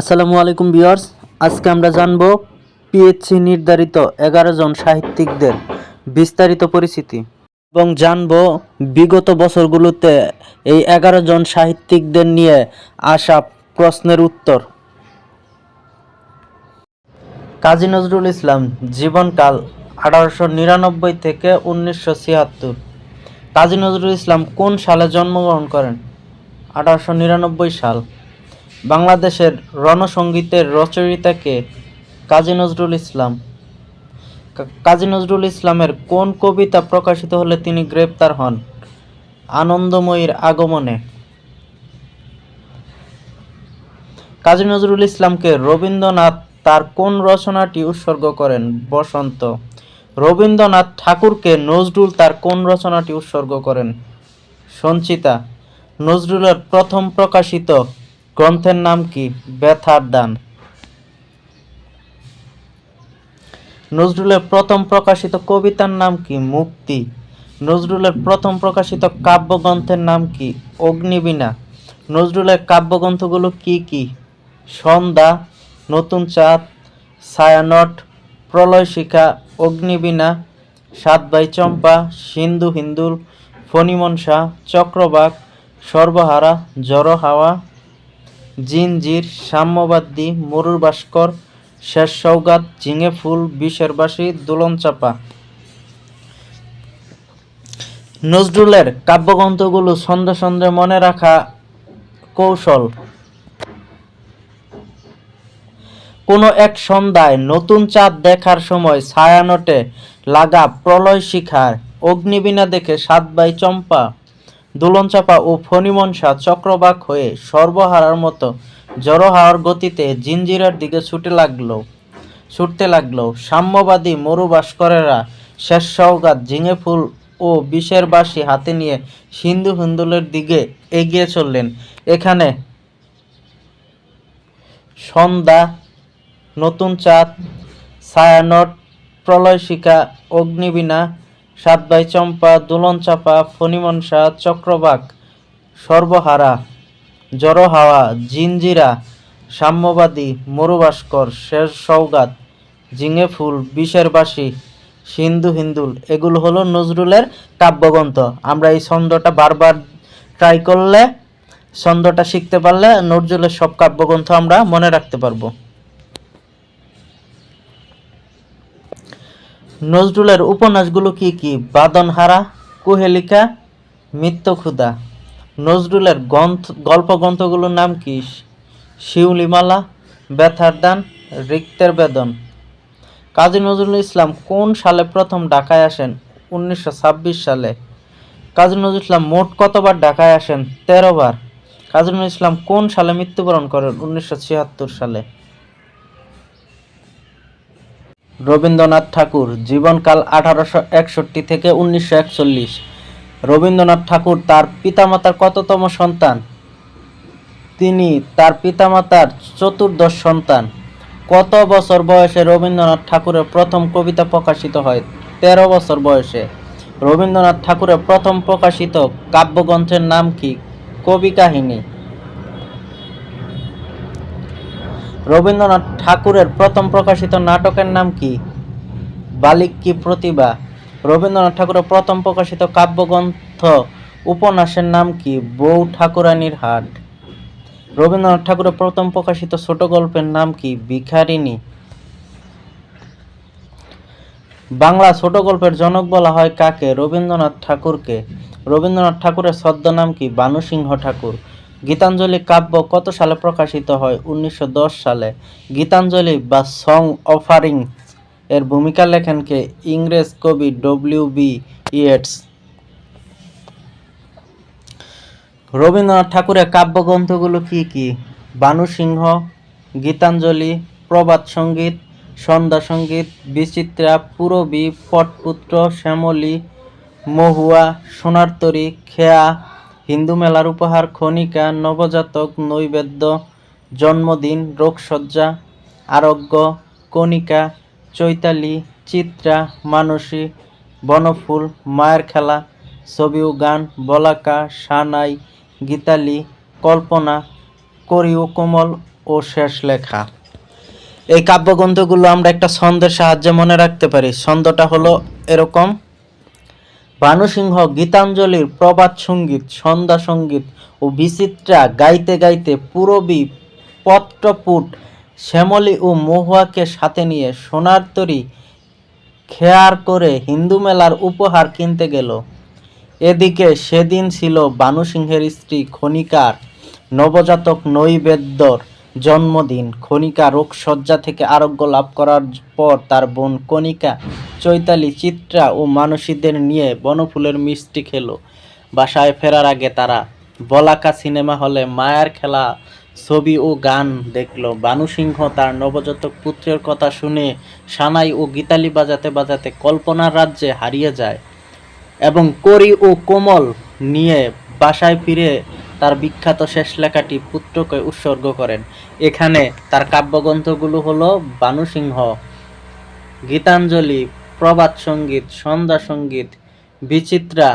আসসালামু আলাইকুম ভিউয়ার্স, আজকে আমরা জানব পিএইচসি নির্ধারিত এগারো জন সাহিত্যিকদের বিস্তারিত পরিচিতি এবং জানব বিগত বছরগুলোতে এই এগারো জন সাহিত্যিকদের নিয়ে আসা প্রশ্নের উত্তর। কাজী নজরুল ইসলাম, জীবনকাল আঠারোশো নিরানব্বই থেকে উনিশশো ছিয়াত্তর। কাজী নজরুল ইসলাম কোন সালে জন্মগ্রহণ করেন? আঠারোশো নিরানব্বই সাল। বাংলাদেশের রণসঙ্গীতের রচয়িতাকে কাজী নজরুল ইসলাম। কাজী নজরুল ইসলামের কোন কবিতা প্রকাশিত হলে তিনি গ্রেপ্তার হন? আনন্দময়ীর আগমনে। কাজী নজরুল ইসলামকে রবীন্দ্রনাথ তার কোন রচনাটি উৎসর্গ করেন? বসন্ত। রবীন্দ্রনাথ ঠাকুরকে নজরুল তার কোন রচনাটি উৎসর্গ করেন? সঞ্চিতা। নজরুলের প্রথম প্রকাশিত গ্রন্থের নাম কি? ব্যথার দান। নজরুলের প্রথম প্রকাশিত কবিতার নাম কি? মুক্তি। নজরুলের প্রথম প্রকাশিত কাব্যগ্রন্থের নাম কি? অগ্নিবীণা। নজরুলের কাব্যগ্রন্থগুলো কি কি? সন্ধ্যা, নতুন চাঁদ, ছায়ানট, প্রলয় শিখা, অগ্নিবীণা, সাত ভাই চম্পা, সিন্ধু হিন্দুল, ফণিমনসা, চক্রবাক, সর্বহারা জড় হাওয়া জিনজির সাম্যবাদী, মরুর ভাস্কর, শেষ সৌগাত ঝিঙে ফুল, বিষের বাসি দোলন চাপা। নজরুলের কাব্যগ্রন্থগুলো ছন্দে ছন্দে মনে রাখা কৌশল। কোনো এক সন্ধ্যায় নতুন চাঁদ দেখার সময় ছায়ানটে লাগা প্রলয় শিখার অগ্নিবীণা দেখে সাত ভাই চম্পা দুলনচাপা ও ফণিমনসা চক্রবাক হয়ে সর্বহারার মতো জড়ো হওয়ার গতিতে জিঞ্জিরার দিকে ছুটে লাগল। ছুটতে লাগল। সাম্যবাদী মরু ভাস্করেরা শেষ সৌগাত ঝিঙে ফুল ও বিষের বাঁশি হাতে নিয়ে সিন্ধু হিন্দুলের দিকে এগিয়ে চললেন। এখানে সন্ধ্যা, নতুন চাঁদ, ছায়ানট প্রলয় শিখা অগ্নিবীণা সাত ভাই চম্পা, দোলন চাপা, ফণিমনসা, চক্রবাক, সর্বহারা জড়ো হাওয়া জিঞ্জিরা সাম্যবাদী, মরুভাস্কর, শেষ সৌগাত জিঙে ফুল, বিষের বাসি সিন্ধু হিন্দুল, এগুলো হলো নজরুলের কাব্যগ্রন্থ। আমরা এই ছন্দটা বারবার ট্রাই করলে, ছন্দটা শিখতে পারলে নজরুলের সব কাব্যগ্রন্থ আমরা মনে রাখতে পারব। নজরুলের উপন্যাসগুলো কি কি? বাদনহারা, কুহেলিকা মৃত্যুক্ষুদা নজরুলের গ্রন্থ গল্প গ্রন্থগুলোর নাম কি? শিউলিমালা ব্যথার দান রিক্তের বেদন। কাজী নজরুল ইসলাম কোন সালে প্রথম ঢাকায় আসেন? উনিশশো ছাব্বিশ সালে। কাজী নজরুল ইসলাম মোট কতবার ঢাকায় আসেন? তেরো বার। কাজী নজরুল ইসলাম কোন সালে মৃত্যুবরণ করেন? উনিশশো ছিয়াত্তর সালে। রবীন্দ্রনাথ ঠাকুর, জীবনকাল আঠারোশো একষট্টি থেকে উনিশশো একচল্লিশ। রবীন্দ্রনাথ ঠাকুর তার পিতামাতার কততম সন্তান? তিনি তার পিতামাতার চতুর্দশ সন্তান। কত বছর বয়সে রবীন্দ্রনাথ ঠাকুরের প্রথম কবিতা প্রকাশিত হয়? তেরো বছর বয়সে। রবীন্দ্রনাথ ঠাকুরের প্রথম প্রকাশিত কাব্যগ্রন্থের নাম কি? কবি কাহিনী। রবীন্দ্রনাথ ঠাকুরের প্রথম প্রকাশিত নাটকের নাম কি? বালিক কি প্রতিভা? রবীন্দ্রনাথ ঠাকুরের প্রথম প্রকাশিত কাব্যগ্রন্থ উপন্যাসের নাম কি? বউ ঠাকুরানীর হাট। রবীন্দ্রনাথ ঠাকুরের প্রথম প্রকাশিত ছোট গল্পের নাম কি? ভিখারিণী। বাংলা ছোট গল্পের জনক বলা হয় কাকে? রবীন্দ্রনাথ ঠাকুরকে। রবীন্দ্রনাথ ঠাকুরের ছদ্মনাম কি? বানুসিংহ ঠাকুর। গীতাঞ্জলি কাব্য কত সালে প্রকাশিত হয়? উনিশশো দশ সালে। গীতাঞ্জলি বা সং অফারিং এর ভূমিকা লেখেন কে? ইংরেজ কবি ডব্লিউ বি ইয়েটস। রবীন্দ্রনাথ ঠাকুরের কাব্যগ্রন্থগুলো কি কি? বানুসিংহ গীতাঞ্জলি প্রবাদ সংগীত, সন্ধ্যা সংগীত, বিচিত্রা, পুরবী, পটপুত্র, শ্যামলী, মহুয়া, সোনারতরী, খেয়া হিন্দু মেলার উপহার খনিকা নবজাতক, নৈবেদ্য, জন্মদিন রোগসজ্জা আরোগ্য, কণিকা, চৈতালি, চিত্রা, মানসী, বনফুল, মায়ের খেলা, ছবি ও গান, বলাকা, সানাই, গীতালি, কল্পনা, করি ও কোমল ও শেষ লেখা। এই কাব্যগ্রন্থগুলো আমরা একটা ছন্দের সাহায্যে মনে রাখতে পারি। ছন্দটা হলো এরকম ভানুসিংহ গীতাঞ্জলির প্রবাদ সংগীত, সন্ধ্যা সংগীত ও বিচিত্রা গাইতে গাইতে পুরবী পত্রপুট শ্যামলী ও মহুয়াকে সাথে নিয়ে সোনার তরী খেয়ার করে হিন্দু মেলার উপহার কিনতে গেল। এদিকে সেদিন ছিল বানুসিংহের স্ত্রী খনিকার নবজাতক নৈবেদ্যর জন্মদিন। খনিকা রোগশয্যা থেকে আরোগ্য লাভ করার পর তার বোন কণিকা চৈতালি চিত্রা ও মানসীদের নিয়ে বনফুলের মিষ্টি খেলো। বাসায় ফেরার আগে তারা বলাকা সিনেমা হলে মায়ার খেলা, ছবি ও গান দেখল। বানুসিংহ তার নবজাতক পুত্রের কথা শুনে সানাই ও গীতালি বাজাতে বাজাতে কল্পনার রাজ্যে হারিয়ে যায় এবং করি ও কোমল নিয়ে বাসায় ফিরে তার বিখ্যাত শেষ লেখাটি পুত্রকে উৎসর্গ করেন। এখানে তার কাব্যগ্রন্থগুলো হলো বানুসিংহ গীতাঞ্জলি প্রবাদ সংগীত, সন্ধ্যা সংগীত, বিচিত্রা,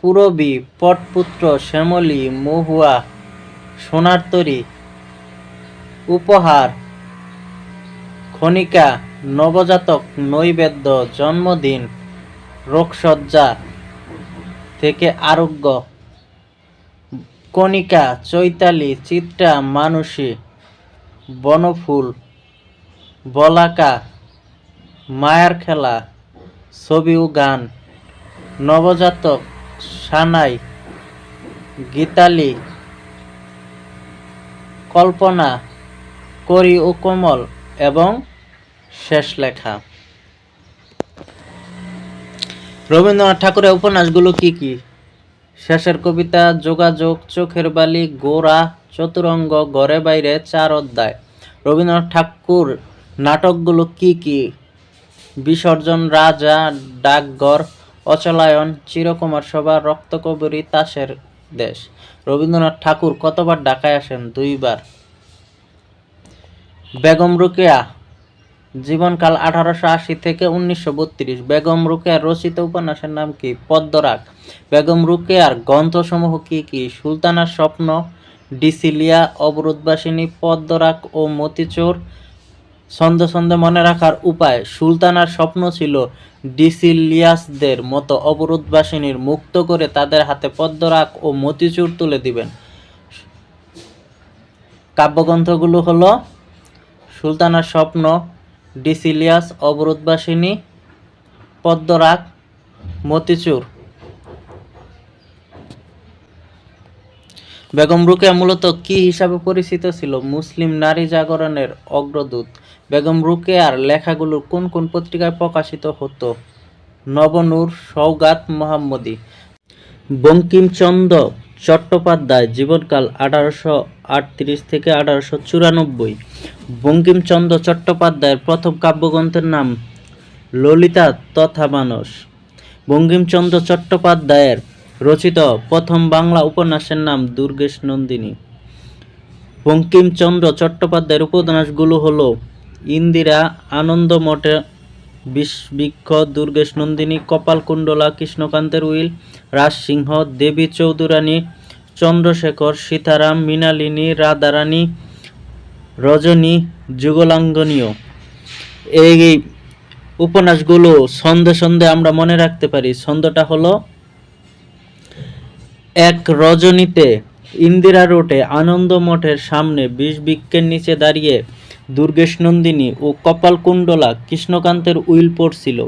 পুরবী, পটপুত্র, শ্যামলী, মহুয়া সোনার তরী উপহার, খনিকা, নবজাতক, নৈবেদ্য, জন্মদিন, রোগশয্যা থেকে আরোগ্য, কণিকা, চৈতালি, চিত্রা মানুষী বনফুল, বলাকা মায়ার খেলা, ছবি ও গান, নবজাতক সানাই, গীতালি, কল্পনা, করি ও কোমল এবং শেষ লেখা। রবীন্দ্রনাথ ঠাকুরের উপন্যাসগুলো কি কি? শেষের কবিতা, যোগাযোগ, চোখের বালি গোরা চতুরঙ্গ, ঘরে বাইরে, চার অধ্যায়। রবীন্দ্রনাথ ঠাকুর নাটকগুলো কি কি? বিসর্জন, রাজা, ডাকঘর, অচলায়ন, চিরকুমার সভা, রক্তকবরী, তাসের দেশ। রবীন্দ্রনাথ ঠাকুর কতবার ঢাকায় আসেন? দুইবার। বেগম রুকেয়া, জীবনকাল আঠারোশো আশি থেকে উনিশশো বত্রিশ। বেগম রুকেয়ার রচিত উপন্যাসের নাম কি? পদ্মরাগ। বেগম রুকেয়ার গ্রন্থসমূহ কি কি? সুলতানার স্বপ্ন, ডিসিলিয়া, অবরোধবাসিনী, পদ্মরাগ ও মতিচোর ছন্দে ছন্দে মনে রাখার উপায় সুলতানার স্বপ্ন ছিল ডিসিলিয়াসদের মতো অবরোধবাসিনীর মুক্ত করে তাদের হাতে পদ্মরাগ ও মতিচুর তুলে দিবেন। কাব্যগ্রন্থগুলো হলো সুলতানার স্বপ্ন, ডিসিলিয়াস, অবরোধবাসিনী, পদ্মরাগ, মতিচুর। বেগম রুকেয়া মূলত কি হিসাবে পরিচিত ছিল? মুসলিম নারী জাগরণের অগ্রদূত। বেগম রুকেয়ার লেখাগুলো কোন কোন পত্রিকায় প্রকাশিত হতো? নবনূর সৌগাত মোহাম্মদী, বঙ্কিমচন্দ্র চট্টোপাধ্যায়, জীবনকাল আঠারোশো আটত্রিশ থেকে আঠারোশো চুরানব্বই, বঙ্কিমচন্দ্র চট্টোপাধ্যায়ের প্রথম কাব্যগ্রন্থের নাম ললিতা তথা মানস, বঙ্কিমচন্দ্র চট্টোপাধ্যায়ের রচিত প্রথম বাংলা উপন্যাসের নাম দুর্গেশ নন্দিনী। বঙ্কিমচন্দ্র চট্টোপাধ্যায়ের উপন্যাসগুলো হলো ইন্দিরা আনন্দমঠে বিষবৃক্ষ দুর্গেশ নন্দিনী কপালকুণ্ডলা কৃষ্ণকান্তের উইল রাজসিংহ দেবী চৌধুরানী, চন্দ্রশেখর, সীতারাম মৃণালিনী রাধারানী, রজনী, যুগলাঙ্গনীয়। এই উপন্যাসগুলো ছন্দে ছন্দে আমরা মনে রাখতে পারি। ছন্দটা হলো, এক রজনীতে ইন্দিরা রোডে আনন্দ মঠের সামনে বিষ বৃক্ষের নিচে দাঁড়িয়ে দুর্গেশ নন্দিনী ও কপালকুণ্ডলা কৃষ্ণকান্তের উইল পড়ছিল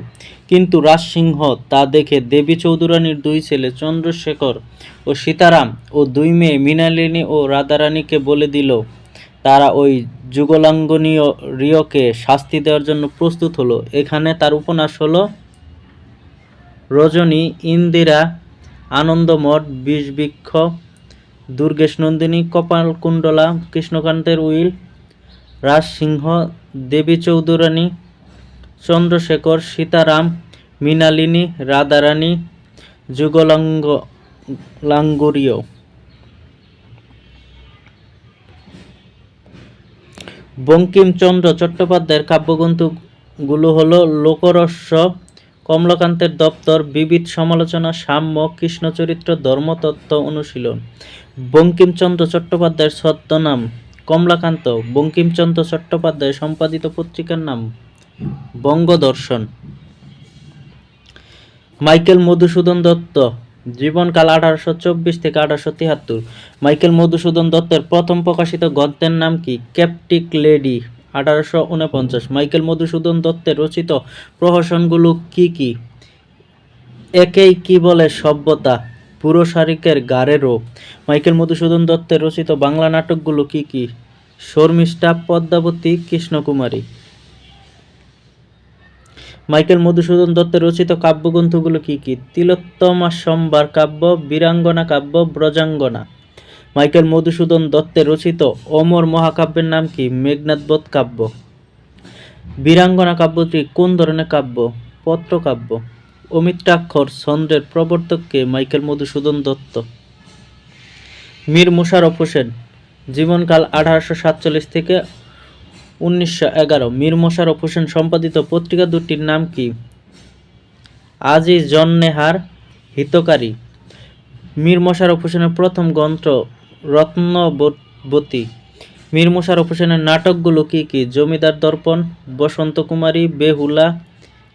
কিন্তু রাজসিংহ তা দেখে দেবী চৌধুরানীর দুই ছেলে চন্দ্রশেখর ও সীতারাম ও দুই মেয়ে মৃণালিনী ও রাধারানীকে বলে দিল, তারা ওই যুগলাঙ্গনীয় রিয়কে শাস্তি দেওয়ার জন্য প্রস্তুত হলো। এখানে তার উপন্যাস হলো, রজনী, ইন্দিরা, আনন্দমঠ, বিষবৃক্ষ দুর্গেশ নন্দিনী কপালকুণ্ডলা, কৃষ্ণকান্তের উইল রাজসিংহ, দেবী চৌধুরানী, চন্দ্রশেখর, সীতারাম মৃণালিনী রাধারানী, যুগলাঙ্গ লাঙ্গুরীয় বঙ্কিমচন্দ্র চট্টোপাধ্যায়ের কাব্যগ্রন্থগুলো হল লোকরস্য কমলাকান্তের দপ্তর, বিবিধ সমালোচনা, সাম্য, কৃষ্ণচরিত্র, ধর্মতত্ত্ব অনুশীলন। বঙ্কিমচন্দ্র চট্টোপাধ্যায়ের ছদ্মনাম কমলাকান্ত, বঙ্কিমচন্দ্র চট্টোপাধ্যায় সম্পাদিত পত্রিকার নাম বঙ্গদর্শন। মাইকেল মধুসূদন দত্ত, জীবনকাল আঠারোশো চব্বিশ থেকে আঠারোশো তিয়াত্তর মাইকেল মধুসূদন দত্তের প্রথম প্রকাশিত গদ্যের নাম কি? ক্যাপটিক লেডি, আঠারোশো উনপঞ্চাশ। মাইকেল মধুসূদন দত্তের রচিত প্রহসনগুলো কি কি? একেই কি বলে সভ্যতা? পুরো শারিকের গাড়েরও মাইকেল মধুসূদন দত্তের রচিত বাংলা নাটকগুলো কি কি? শর্মিষ্ঠা, পদ্মাবতী, কৃষ্ণকুমারী। মাইকেল মধুসূদন দত্তের রচিত কাব্যগ্রন্থগুলো কি কি? তিলোত্তমা সম্বার কাব্য, বীরাঙ্গনা কাব্য, ব্রজাঙ্গনা। মাইকেল মধুসূদন দত্তের রচিত অমর মহাকাব্যের নাম কি? মেঘনাথবোধ কাব্য। বীরাঙ্গনা কাব্যটি কোন ধরনের কাব্য? পত্রকাব্য। অমিত্রাক্ষর ছন্দের প্রবর্তককে মাইকেল মধুসূদন দত্ত। মীর মোশাররফ হোসেন, জীবনকাল আঠারোশো সাতচল্লিশ থেকে উনিশশো এগারো। মীর মোশাররফ হোসেন সম্পাদিত পত্রিকা দুটির নাম কি? আজি জন্নেহার, হিতকারী। মীর মোশাররফ হোসেনের প্রথম গ্রন্থ রত্নবতী। মীর মোশাররফ হোসেনের নাটকগুলো কি কি? জমিদার দর্পণ, বসন্ত কুমারী, বেহুলা,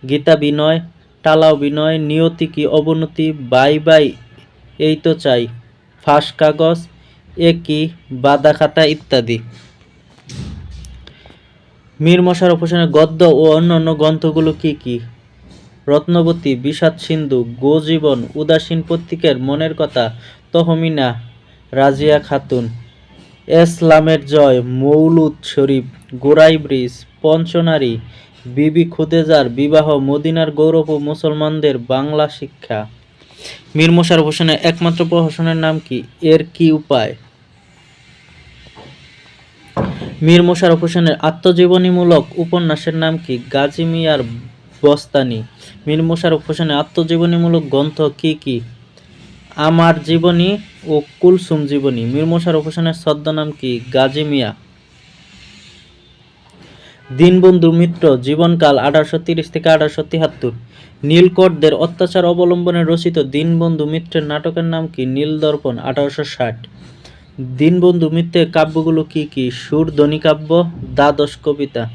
গীতা বিনয় টালাও বিনয়, নিয়তি কি অবনতি? বাই বাই, এই তো চাই। ফাঁস কাগজ একই বাদা খাতা ইত্যাদি। মীর মোশাররফ হোসেনের গদ্য ও অন্যান্য গ্রন্থগুলো কি কি? রত্নবতী, বিষাদ সিন্ধু, গোজীবন, উদাসীন পত্রিকার মনের কথা, তহমিনা, রাজিয়া খাতুন, এসলামের জয়, মৌলুদ শরীফ গোরাই ব্রিজ, পঞ্চনারী বিবি খুদেজার বিবাহ মদিনার গৌরব ও মুসলমানদের বাংলা শিক্ষা। মীর মোশাররফ হোসেনের একমাত্র প্রহসনের নাম কি? এর কি উপায়? মীর মোশাররফ হোসেনের আত্মজীবনীমূলক উপন্যাসের নাম কি? গাজী মিয়ার বস্তানি। মীর মোশাররফ হোসেনের আত্মজীবনীমূলক গ্রন্থ কি কি? আমার জীবনী ও কুলসুম জীবনী। মীর মোশাররফ হোসেনের ছদ্মনাম কি? গাজী মিয়া। দীনবন্ধু মিত্র, জীবনকাল আঠারোশো তিরিশ থেকে আঠারোশো তিয়াত্তর নীলকরদের অত্যাচার অবলম্বনে রচিত দীনবন্ধু মিত্রের নাটকের নাম কি? নীলদর্পণ, আঠারোশো ষাট। দীনবন্ধু মিত্রের কাব্যগুলো কি কি? সুর, ধ্বনি কাব্য, দ্বাদশ কবিতা।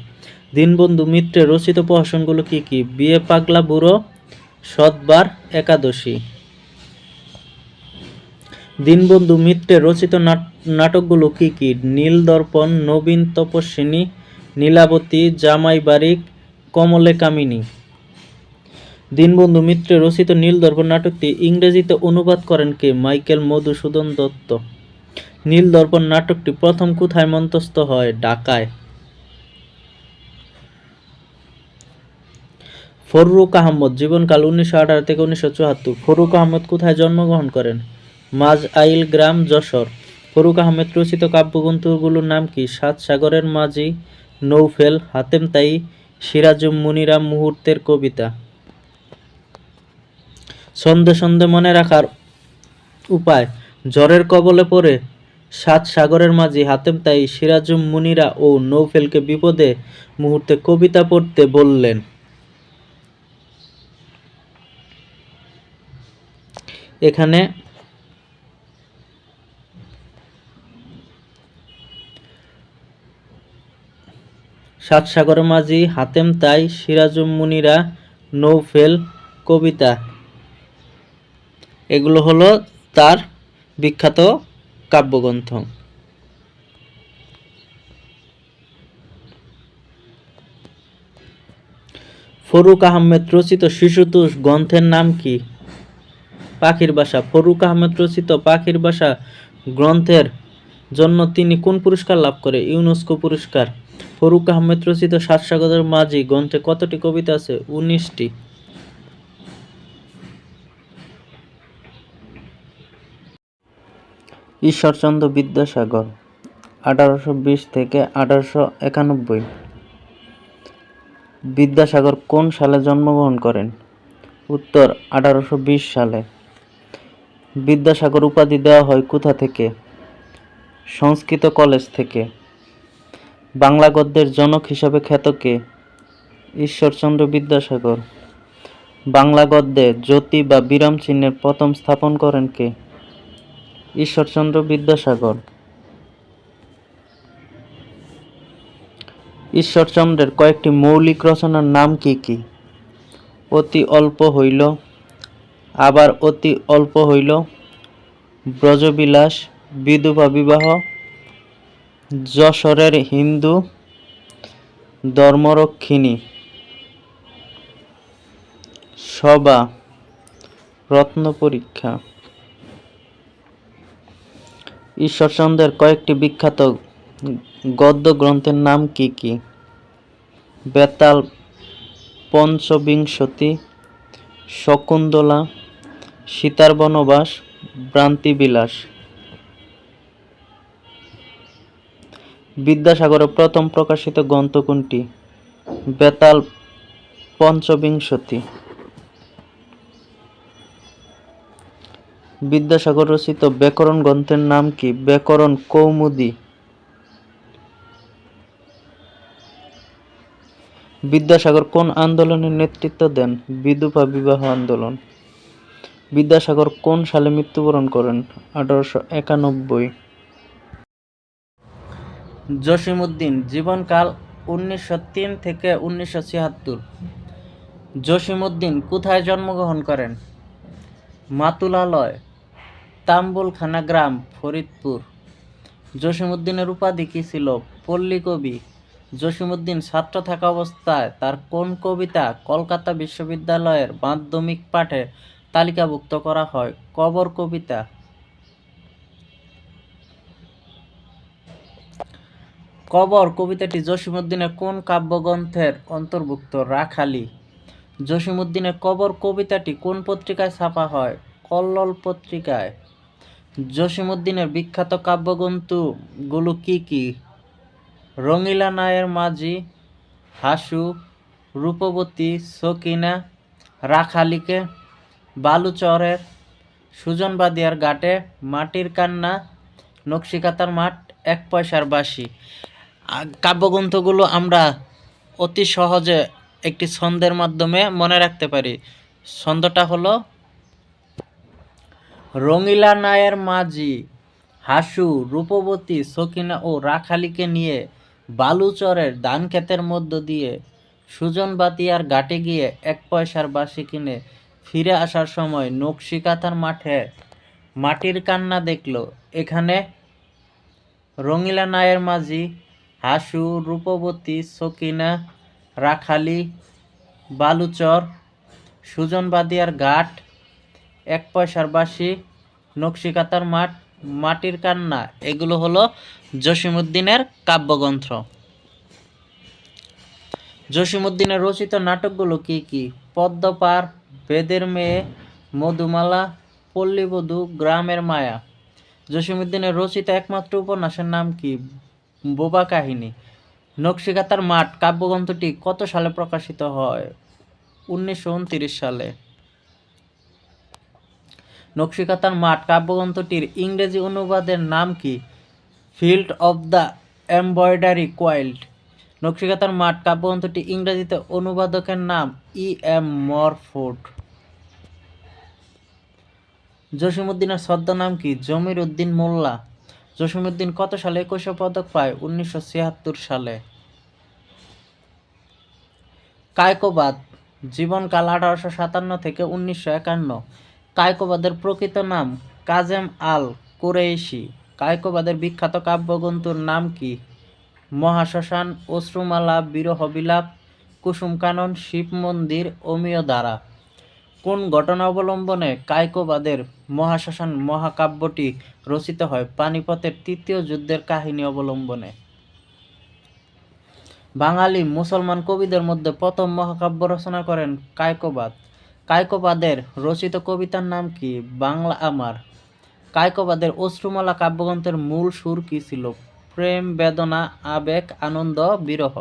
দীনবন্ধু মিত্রের রচিত প্রহসনগুলো কি কি? বিয়ে পাগলা বুড়ো, সৎবার একাদশী। দীনবন্ধু মিত্রের রচিত নাট- নাটকগুলো কি কি? নীলদর্পণ, নবীন তপস্বিনী নীলাবতী, জামাই বারিক, কমলে কামিনী। দীনবন্ধু মিত্রের রচিত নীলদর্পণ নাটকটি ইংরেজিতে অনুবাদ করেন কে? মাইকেল মধুসূদন দত্ত। নীলদর্পণ নাটকটি প্রথম কোথায় মঞ্চস্থ হয়? ঢাকায়। ফররুক আহমদ, জীবনকাল উনিশশো আঠারো থেকে উনিশশো চুয়াত্তর। ফরুক আহমদ কোথায় জন্মগ্রহণ করেন? মাজ আইল গ্রাম যশোর। ফরুক আহমেদ রচিত কাব্যগ্রন্থগুলোর নাম কি? সাত সাগরের মাঝি নৌফেল, হাতেম তাই সিরাজুম মুনিরাম মুহূর্তের কবিতা। সন্ধে সন্ধে মনে রাখার উপায়, জ্বরের কবলে পড়ে সাত সাগরের মাঝি, হাতেম তাই সিরাজুম মুনিরা ও নৌফেলকে বিপদে মুহূর্তে কবিতা পড়তে বললেন। এখানে সাত সাগরের মাঝি, হাতেম তাই, সিরাজুম মুনিরা, নৌফেল কবিতা। এগুলো হলো তার বিখ্যাত কাব্যগ্রন্থ। ফরুক আহমেদ রচিত শিশুতোষ গ্রন্থের নাম কি? পাখির বাসা। ফরুক আহমেদ রচিত পাখির বাসা গ্রন্থের জন্য তিনি কোন পুরস্কার লাভ করে? ইউনেস্কো পুরস্কার। ফরুক আহমেদ রচিত সাত সাগরের মাঝি গ্রন্থে কতটি কবিতা আছে? উনিশটি। ঈশ্বরচন্দ্র বিদ্যাসাগর, আঠারোশো বিশ থেকে আঠারোশো একানব্বই। বিদ্যাসাগর কোন সালে জন্মগ্রহণ করেন? উত্তর, আঠারোশো বিশ সালে। বিদ্যাসাগর উপাধি দেওয়া হয় কোথা থেকে? সংস্কৃত কলেজ থেকে। বাংলা গদ্যের জনক হিসাবে খ্যাত কে? ঈশ্বরচন্দ্র বিদ্যাসাগর। বাংলা গদ্যে জ্যোতি বা বিরাম চিহ্নের প্রথম স্থাপন করেন কে? ঈশ্বরচন্দ্র বিদ্যাসাগর। ঈশ্বরচন্দ্রের কয়েকটি মৌলিক রচনার নাম কি কি? অতি অল্প হইল, আবার অতি অল্প হইল, ব্রজবিলাস, বিধবা বিবাহ যশোরের হিন্দু ধর্মরক্ষিণী সভা রত্ন পরীক্ষা। ঈশ্বরচন্দ্রের কয়েকটি বিখ্যাত গদ্য গ্রন্থের নাম কি কি? বেতাল, পঞ্চবিংশতি, শকুন্তলা, সীতার বনবাস, ভ্রান্তিবিলাস। বিদ্যাসাগরের প্রথম প্রকাশিত গ্রন্থ কোনটি? বেতাল পঞ্চবিংশতি। বিদ্যাসাগর রচিত ব্যাকরণ গ্রন্থের নাম কি? ব্যাকরণ কৌমুদী। বিদ্যাসাগর কোন আন্দোলনের নেতৃত্ব দেন? বিধবা বিবাহ আন্দোলন। বিদ্যাসাগর কোন সালে মৃত্যুবরণ করেন? আঠারোশো একানব্বই। জসিমউদ্দিন, জীবনকাল উনিশশো তিন থেকে উনিশশো ছিয়াত্তর। জসিমউদ্দিন কোথায় জন্মগ্রহণ করেন? মাতুলালয়, তাম্বুলখানা গ্রাম, ফরিদপুর। জসিমউদ্দিনের উপাধি কী ছিল? পল্লী কবি। জসিমউদ্দিন ছাত্র থাকা অবস্থায় তার কোন কবিতা কলকাতা বিশ্ববিদ্যালয়ের মাধ্যমিক পাঠে তালিকাভুক্ত করা হয়? কবর কবিতা। কবর কবিতাটি জসিমউদ্দিনের কোন কাব্যগ্রন্থের অন্তর্ভুক্ত? রাখালি। জসিমউদ্দিনের কবর কবিতাটি কোন পত্রিকায় ছাপা হয়? কল্লোল পত্রিকায়। জসিমউদ্দিনের বিখ্যাত কাব্যগ্রন্থগুলো কি কি? রঙিলা নায়ের মাঝি, হাসু, রূপবতী, সকিনা, রাখালিকে, বালুচরের, সুজনবাদিয়ার ঘাটে, মাটির কান্না নকশিকাতার মাঠ, এক পয়সার বাসি কাব্যগ্রন্থগুলো আমরা অতি সহজে একটি ছন্দের মাধ্যমে মনে রাখতে পারি। ছন্দটা হলো, রঙিলা নায়ের মাঝি, হাসু, রূপবতী সকিনা ও রাখালিকে নিয়ে বালুচরের ধান ক্ষেতের মধ্য দিয়ে সুজন বাতিয়ার ঘাটে গিয়ে এক পয়সার বাসি কিনে ফিরে আসার সময় নকশিকাতার মাঠে মাটির কান্না দেখল। এখানে রঙিলা নায়ের মাঝি হাসু, রূপবতী, সকিনা, রাখালি, বালুচর, সুজন বাদিয়ার ঘাট, এক পয়সার বাসি নকশিকাতার মাঠ, মাটির কান্না, এগুলো হলো জসিমউদ্দিনের কাব্যগ্রন্থ। জসিমউদ্দিনের রচিত নাটকগুলো কি কি? পদ্মপার, বেদের মেয়ে, মধুমালা, পল্লীবধূ, গ্রামের মায়া। জসিমউদ্দিনের রচিত একমাত্র উপন্যাসের নাম কি? বোবা কাহিনী। নকশিকাতার মাঠ, কাব্যগ্রন্থটি কত সালে প্রকাশিত হয়? উনিশশো উনত্রিশ সালে। নকশিকাতার মাঠ, কাব্যগ্রন্থটির ইংরেজি অনুবাদের নাম কি? Field of the embroidery quilt. নকশিকাতার মাঠ, কাব্যগ্রন্থটি ইংরেজিতে অনুবাদকের নাম ই এম মরফোর্ড। জসিমউদ্দিনের ছদ্মনাম কি? জমির উদ্দিন মোল্লা। জসিমউদ্দিন কত সালে একুশে পদক পায়? উনিশশো ছিয়াত্তর সালে। কায়কোবাদ জীবনকাল আঠারোশো সাতান্ন থেকে উনিশশো একান্ন। কায়কোবাদের প্রকৃত নাম কাজেম আল কুরেইশি। কায়কোবাদের বিখ্যাত কাব্যগ্রন্থর নাম কি? মহাশ্মশান, অশ্রুমালা বিরহ বিলাপ কুসুম কানন শিব মন্দির অমীয় দ্বারা। কোন ঘটনা অবলম্বনে কায়কোবাদের মহাশ্মশান মহাকাব্যটি রচিত হয় পানিপথের তৃতীয় যুদ্ধের কাহিনী অবলম্বনে। বাঙালি মুসলমান কবিদের মধ্যে প্রথম মহাকাব্য রচনা করেন কায়কোবাদ। কায়কোবাদের রচিত কবিতার নাম কি? বাংলা আমার। কায়কোবাদের অশ্রুমালা কাব্যগ্রন্থের মূল সুর কি ছিল? প্রেম, বেদনা, আবেগ, আনন্দ, বিরহ।